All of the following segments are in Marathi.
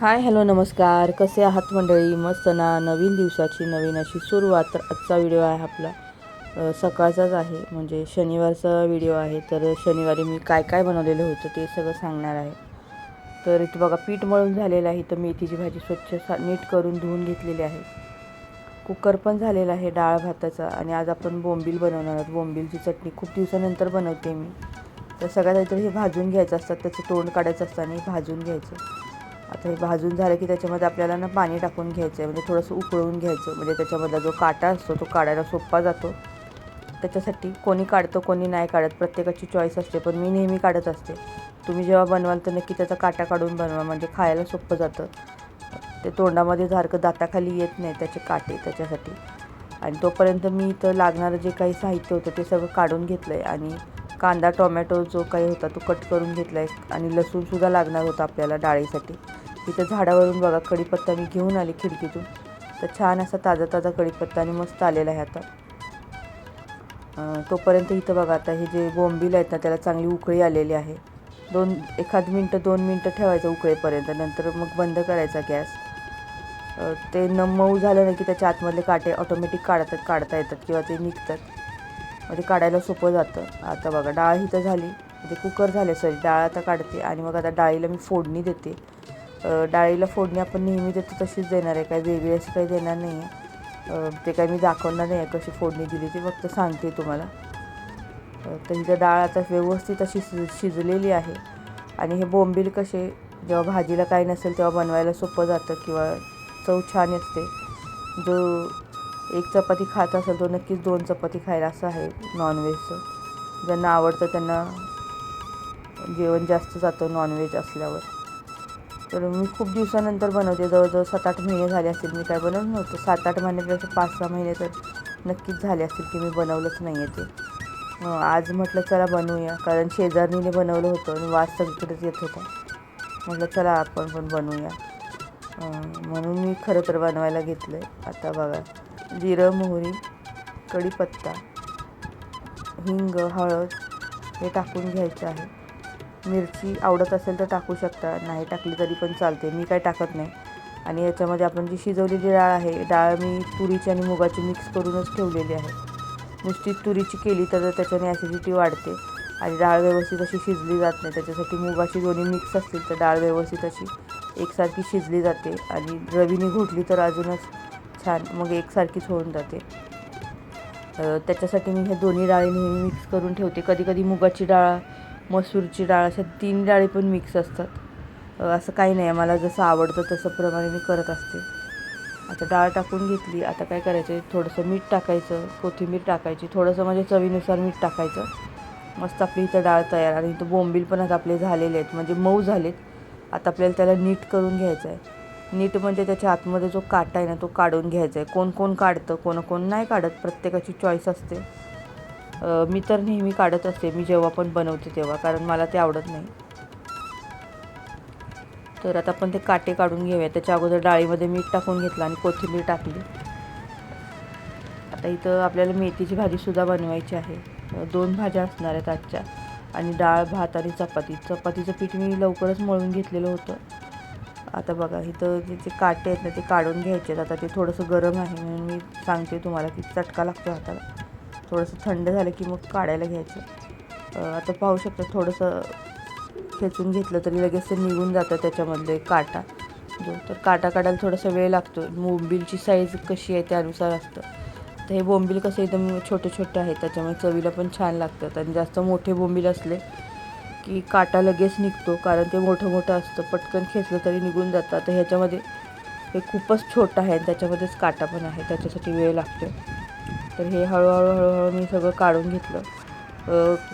हाय हॅलो नमस्कार. कसे आहात मंडळी? मस्त ना? नवीन दिवसाची नवीन अशी सुरुवात. तर आजचा व्हिडिओ आहे आपला. सकाळचाच आहे. म्हणजे शनिवारचा व्हिडिओ आहे. तर शनिवारी मी काय काय बनवलेलं होतं ते सगळं सांगणार आहे. तर इथं बघा पीठ मळून झालेलं आहे. तर मेथीची भाजी स्वच्छ सा नीट करून धुवून घेतलेली आहे. कुकर पण झालेला आहे डाळ भाताचा. आणि आज आपण बोंबील बनवणार आहोत. बोंबीलची चटणी खूप दिवसानंतर बनवते मी. तर सगळ्यात आधी हे भाजून घ्यायचं असतात त्याचं तोंड काढायचं असतं आणि हे भाजून घ्यायचं. आता हे भाजून झालं की त्याच्यामध्ये आपल्याला ना पाणी टाकून घ्यायचं आहे. म्हणजे थोडंसं उकळून घ्यायचं म्हणजे त्याच्यामधला जो काटा असतो तो काढायला सोपा जातो. त्याच्यासाठी कोणी काढतं कोणी नाही काढत. प्रत्येकाची चॉईस असते. पण मी नेहमी काढत असते. तुम्ही जेव्हा बनवाल तर नक्की त्याचा काटा काढून बनवा. म्हणजे खायला सोपं जातं. ते तोंडामध्ये सारखं दाताखाली येत नाही त्याचे काटे त्याच्यासाठी. आणि तोपर्यंत मी इथं लागणारं जे काही साहित्य होतं ते सगळं काढून घेतलं आहे आणि कांदा टोमॅटो जो काही होता तो कट करून घेतला आहे आणि लसूणसुद्धा लागणार होता आपल्याला डाळीसाठी. इथं झाडावरून बघा कढीपत्ता मी घेऊन आले खिडकीतून. तर छान असा ताजा ताजा कढीपत्ता आणि मस्त आलेला आहे आता. तोपर्यंत इथं बघा आता हे जे बोंबील आहेत ना त्याला चांगली उकळी आलेली आहे. दोन एखाद मिनटं दोन मिनटं ठेवायचं उकळेपर्यंत नंतर मग बंद करायचा गॅस. ते न मऊ झालं ना की त्याच्या आतमधले काटे ऑटोमॅटिक काढतात काढता येतात किंवा ते निघतात. म्हणजे काढायला सोपं जातं. आता बघा डाळ ही तर झाली. म्हणजे कुकर झाले सॉरी डाळ आता काढते आणि मग आता डाळीला मी फोडणी देते. डाळीला फोडणी आपण नेहमी देतो तशीच देणार आहे. काय वेगळी अशी काही देणार नाही आहे ते काय मी दाखवणार नाही आहे कशी फोडणी दिली ती फक्त सांगते तुम्हाला. तर हिचं डाळ आता व्यवस्थित अशी शिज शिजलेली आहे. आणि हे बोंबील कसे जेव्हा भाजीला काही नसेल तेव्हा बनवायला सोपं जातं किंवा चव छान असते जो एक चपाती खात असेल तो नक्कीच दोन चपाती खायला असं आहे नॉनव्हेजचं ज्यांना आवडतं त्यांना जेवण जास्त जातं नॉनव्हेज असल्यावर. तर मी खूप दिवसानंतर बनवते. जवळजवळ सात आठ महिने झाले असतील मी काय बनवलं नव्हतं. सात आठ महिन्यापेक्षा पाच सहा महिने तर नक्कीच झाले असतील की मी बनवलंच नाही आहे ते आज म्हटलं चला बनवूया. कारण शेजारणीने बनवलं होतं आणि वास सगळीकडेच येत होता. म्हटलं चला आपण पण बनवूया. म्हणून मी खरं तर बनवायला घेतलं आहे आता बघा जिरं मोहरी कढीपत्ता हिंग हळद हे टाकून घ्यायचं आहे. मिरची आवडत असेल तर टाकू शकता. नाही टाकली तरी पण चालते. मी काय टाकत नाही. आणि याच्यामध्ये आपण जी शिजवलेली डाळ आहे डाळ मी तुरीची आणि मुगाची मिक्स करूनच ठेवलेली आहे. नुसती तुरीची केली तर त्याच्याने ॲसिडिटी वाढते. आणि डाळ व्यवस्थित अशी शिजली जात नाही. त्याच्यासाठी मुगाची दोन्ही मिक्स असतील तर डाळ व्यवस्थित अशी एकसारखी शिजली जाते. आणि रवीने घोटली तर अजूनच छान मग एकसारखीच होऊन जाते. त्याच्यासाठी मी हे दोन्ही डाळी नेहमी मिक्स करून ठेवते. कधी कधी मुगाची डाळ मसूरची डाळ अशा तीन डाळी पण मिक्स असतात. असं काही नाही मला जसं आवडतं तसं प्रमाणे मी करत असते. आता डाळ टाकून घेतली आता काय करायचं थोडंसं मीठ टाकायचं कोथिंबीर टाकायची थोडंसं म्हणजे चवीनुसार मीठ टाकायचं. मस्त आपली इथं डाळ तयार आणि इथं बोंबील पण आता आपले झालेले आहेत म्हणजे मऊ झालेत. आता आपल्याला त्याला नीट करून घ्यायचं आहे. नीट म्हणजे त्याच्या आतमध्ये जो काटा आहे ना तो काढून घ्यायचा आहे. कोण कोण काढतं कोण कोण नाही काढत प्रत्येकाची चॉईस असते. मी तर नेहमी काढत असते मी जेव्हा पण बनवते तेव्हा कारण मला ते आवडत नाही. तर आता आपण ते काटे काढून घेऊया. त्याच्या अगोदर डाळीमध्ये मीठ टाकून घेतलं आणि कोथिंबीर टाकली. आता इथं आपल्याला मेथीची भाजीसुद्धा बनवायची आहे. दोन भाज्या असणार आहेत आजच्या. आणि डाळ भात आणि चपाती. चपातीचं पीठ मी लवकरच मळून घेतलेलं होतं. आता बघा इथं जे जे काटे आहेत ना ते काढून घ्यायचे आहेत. आता ते थोडंसं गरम आहे म्हणून मी सांगते तुम्हाला की चटका लागतो हाताला. थोडंसं थंड झालं की मग काढायला घ्यायचं. आता पाहू शकता थोडंसं खेचून घेतलं तरी लगेच ते निघून जातं त्याच्यामधले काटा. जो तर काटा काढायला थोडासा वेळ लागतो. बोंबीलची साईज कशी आहे त्यानुसार असतं. तर हे बोंबील कसं एकदम छोटे छोटे आहेत त्याच्यामुळे चवीला पण छान लागतात आणि जास्त मोठे बोंबील असले की काटा लगेच निघतो कारण ते मोठं मोठं असतं. पटकन खेचलं तरी निघून जातं. तर ह्याच्यामध्ये हे खूपच छोटं आहे आणि त्याच्यामध्येच काटा पण आहे. त्याच्यासाठी वेळ लागतो तर हे हळूहळू हळूहळू मी सगळं काढून घेतलं.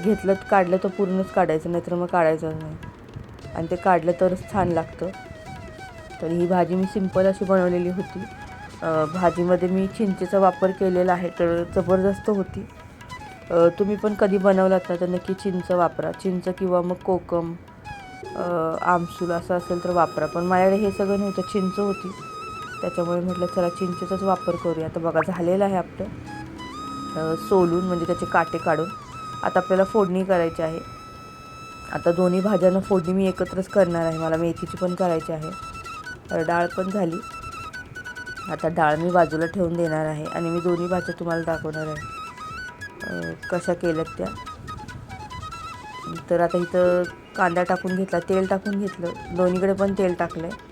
घेतलं काढलं तर पूर्णच काढायचं नाहीतर मग काढायचं नाही. आणि ते काढलं तरच छान लागतं. तर ही भाजी मी सिंपल अशी बनवलेली होती. भाजीमध्ये मी चिंचेचा वापर केलेला आहे तर जबरदस्त होती. तुम्ही पण कधी बनवलात ना तर नक्की चिंच वापरा. चिंच किंवा मग कोकम आमसूल असं असेल तर वापरा. पण माझ्याकडे हे सगळं नव्हतं चिंच होती. त्याच्यामुळे म्हटलं चला चिंचेचाच वापर करूया. आता बघा झालेलं आहे आपलं. सोलून म्हणजे त्याचे काटे काढून आता आपल्याला फोडणी करायची आहे. आता दोन्ही भाज्यांना फोडणी मी एकत्रच करणार आहे. मला मेथीची पण करायची आहे. डाळ पण झाली. आता डाळ मी बाजूला ठेवून देणार आहे आणि मी दोन्ही भाज्या तुम्हाला दाखवणार आहे. कशा केल्यात त्या. तर आता इथं कांदा टाकून घेतला. तेल टाकून घेतलं. दोन्हीकडे पण तेल टाकलं आहे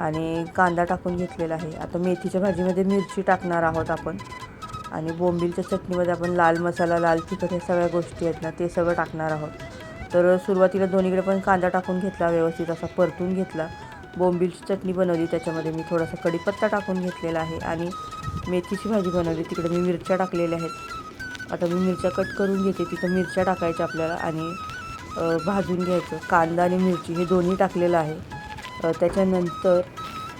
आणि कांदा टाकून घेतलेला आहे. आता मेथीच्या भाजीमध्ये मिरची टाकणार आहोत आपण. आणि बोंबीलच्या चटणीमध्ये आपण लाल मसाला लाल तिखट ह्या सगळ्या गोष्टी आहेत ना ते सगळं टाकणार आहोत. तर सुरुवातीला दोन्हीकडे पण कांदा टाकून घेतला व्यवस्थित असा परतून घेतला. बोंबीलची चटणी बनवली त्याच्यामध्ये मी थोडासा कढीपत्ता टाकून घेतलेला आहे आणि मेथीची भाजी बनवली. तिकडे मी मिरच्या टाकलेल्या आहेत. आता मी मिरच्या कट करून घेते तिथं मिरच्या टाकायच्या आपल्याला आणि भाजून घ्यायचं. कांदा आणि मिरची हे दोन्ही टाकलेलं आहे. त्याच्यानंतर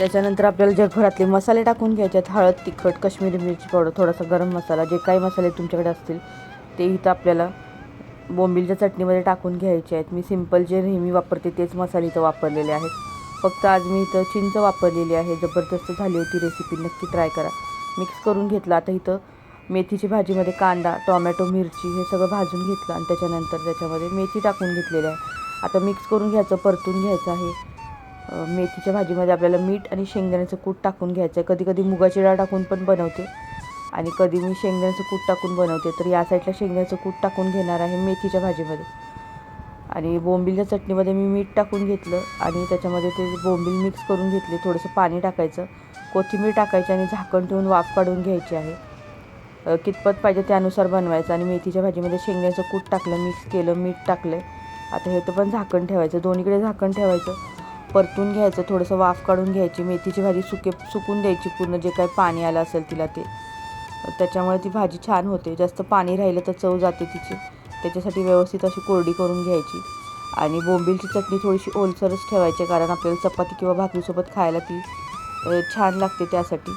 त्याच्यानंतर आपल्याला जगभरातले मसाले टाकून घ्यायचे आहेत हळद तिखट काश्मीरी मिरची पावडर थोडासा गरम मसाला जे काही मसाले तुमच्याकडे असतील ते इथं आपल्याला बोंबीलच्या चटणीमध्ये टाकून घ्यायचे आहेत. मी सिंपल जे नेहमी वापरते तेच मसाले इथं वापरलेले आहेत. फक्त आज मी इथं चिंच वापरलेली आहे. जबरदस्त झाली होती रेसिपी नक्की ट्राय करा. मिक्स करून घेतला. आता इथं मेथीची भाजीमध्ये कांदा टोमॅटो मिरची हे सगळं भाजून घेतलं आणि त्याच्यानंतर त्याच्यामध्ये मेथी टाकून घेतलेली आहे. आता मिक्स करून घ्यायचं परतून घ्यायचं आहे. मेथीच्या भाजीमध्ये आपल्याला मीठ आणि शेंगदाण्याचं कूट टाकून घ्यायचं आहे कधी कधी मुगाची डाळ टाकून पण बनवते. आणि कधी मी शेंगदाण्याचं कूट टाकून बनवते. तर या साईडला शेंगदाण्याचं कूट टाकून घेणार आहे मेथीच्या भाजीमध्ये. आणि बोंबिलच्या चटणीमध्ये मी मीठ टाकून घेतलं आणि त्याच्यामध्ये ते बोंबील मिक्स करून घेतले. थोडंसं पाणी टाकायचं. कोथिंबीर टाकायची आणि झाकण ठेवून वाफ काढून घ्यायची आहे. कितपत पाहिजे त्यानुसार बनवायचं. आणि मेथीच्या भाजीमध्ये शेंगण्याचं कूट टाकलं मिक्स केलं मीठ टाकलं आता हे तर पण झाकण ठेवायचं. दोन्हीकडे झाकण ठेवायचं. परतून घ्यायचं थोडंसं वाफ काढून घ्यायची मेथीची भाजी सुके सुकून द्यायची पूर्ण जे काही पाणी आलं असेल तिला ते. त्याच्यामुळे ती भाजी छान होते. जास्त पाणी राहिलं तर चव जाते तिची. त्याच्यासाठी व्यवस्थित अशी कोरडी करून घ्यायची. आणि बोंबीलची चटणी थोडीशी ओलसरच ठेवायची कारण आपल्याला चपाती किंवा भाकरीसोबत खायला ती छान लागते त्यासाठी.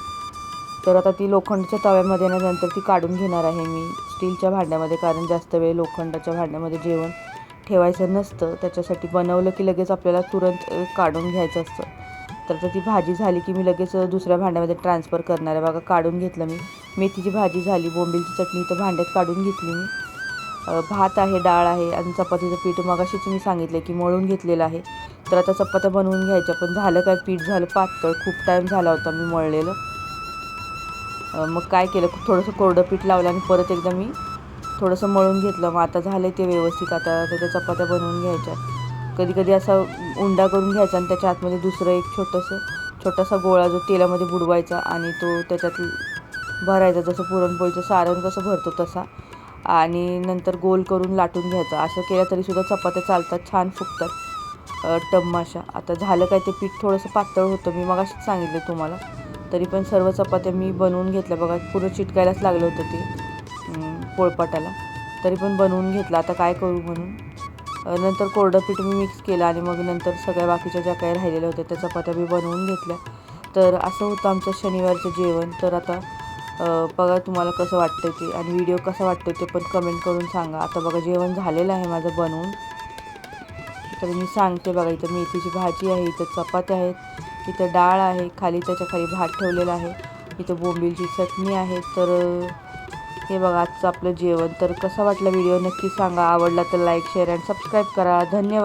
तर आता ती लोखंडच्या तव्यामध्ये ना नंतर ती काढून घेणार आहे मी स्टीलच्या भांड्यामध्ये कारण जास्त वेळ लोखंडाच्या भांड्यामध्ये जेवण ठेवायचं नसतं त्याच्यासाठी बनवलं की लगेच आपल्याला तुरंत काढून घ्यायचं असतं. तर आता ती भाजी झाली की मी लगेच दुसऱ्या भांड्यामध्ये ट्रान्सफर करणार आहे. बघा काढून घेतलं मी. मेथीची भाजी झाली बोंबिलची चटणी तर भांड्यात काढून घेतली मी. भात आहे डाळ आहे आणि चपातीचं पीठ. मगाशीच मी सांगितलं की मळून घेतलेलं आहे. तर आता चपात्या बनवून घ्यायच्या पण झालं काय? पीठ झालं पातळ. खूप टाईम झाला होता मी मळलेलं. मग काय केलं? थोडंसं कोरडं पीठ लावलं आणि परत एकदा मी थोडंसं मळून घेतलं. मग आता झालं ते व्यवस्थित. आता त्याच्या चपात्या बनवून घ्यायच्या. कधी कधी असा उंडा करून घ्यायचा आणि त्याच्या आतमध्ये दुसरं एक छोटंसं छोटासा गोळा जो तेलामध्ये बुडवायचा आणि तो त्याच्यात भरायचा जसं पुरणपोळीचं सारण कसं भरतो तसा. आणि नंतर गोल करून लाटून घ्यायचा. असं केलं तरीसुद्धा चपात्या चालतात छान फुकतात टम्माशा. आता झालं काय ते पीठ थोडंसं पातळ होतं. मी मगाशीच सांगितलं तुम्हाला. तरी पण सर्व चपात्या मी बनवून घेतल्या. बघा पुरं चिटकायलाच लागलं होतं ते. पोळपाटाला. तरी पण बनवून घेतलं. आता काय करू म्हणून? नंतर कोरडं पीठ मी मिक्स केलं आणि मग नंतर सगळ्या बाकीच्या ज्या काही राहिलेल्या होत्या त्या चपात्या मी बनवून घेतल्या. तर असं होतं आमचं शनिवारचं जेवण. तर आता बघा तुम्हाला कसं वाटतं ते आणि व्हिडिओ कसा वाटतो ते पण कमेंट करून सांगा. आता बघा जेवण झालेलं आहे माझं बनवून. तर मी सांगते बघा इथं मेथीची भाजी आहे इथं चपात्या आहेत इथं डाळ आहे खाली त्याच्याखाली भात ठेवलेला आहे इथं बोंबीलची चटणी आहे. तर हे बघा आजचं आपलं जेवण. तर कसा वाटलं व्हिडिओ? नक्की सांगा. आवडला तर लाईक शेअर अँड सबस्क्राईब करा. धन्यवाद.